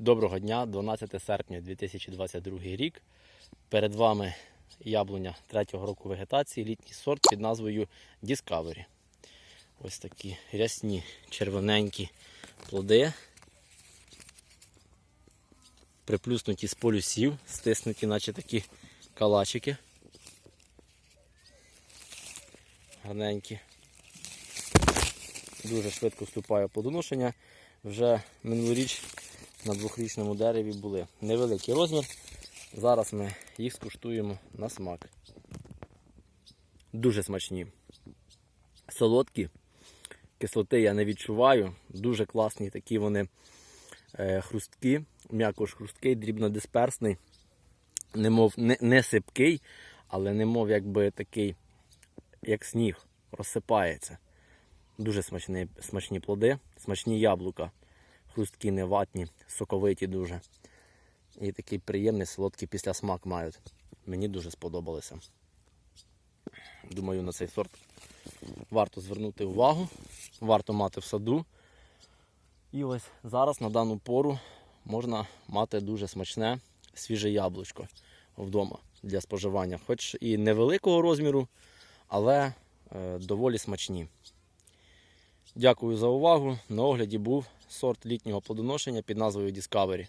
Доброго дня, 12 серпня 2022 рік. Перед вами яблуня третього року вегетації, літній сорт під назвою Discovery. Ось такі рясні червоненькі плоди. Приплюснуті з полюсів, стиснуті, наче такі калачики. Гарненькі. Дуже швидко вступає в плодоношення. Вже минулоріч на двохрічному дереві були. Невеликий розмір. Зараз ми їх скуштуємо на смак. Дуже смачні. Солодкі. Кислоти я не відчуваю. Дуже класні такі вони е, хрусткі, м'якош хрусткий, дрібнодисперсний. Немов не, не сипкий, але немов якби такий, як сніг, розсипається. Дуже смачні, смачні плоди, смачні яблука. Хрусткі, не ватні, соковиті дуже. І такий приємний солодкий післясмак мають. Мені дуже сподобалося. Думаю, на цей сорт варто звернути увагу, варто мати в саду. І ось зараз на дану пору можна мати дуже смачне свіже яблучко вдома для споживання. Хоч і невеликого розміру, але е, доволі смачні. Дякую за увагу. На огляді був сорт літнього плодоношення під назвою Discovery.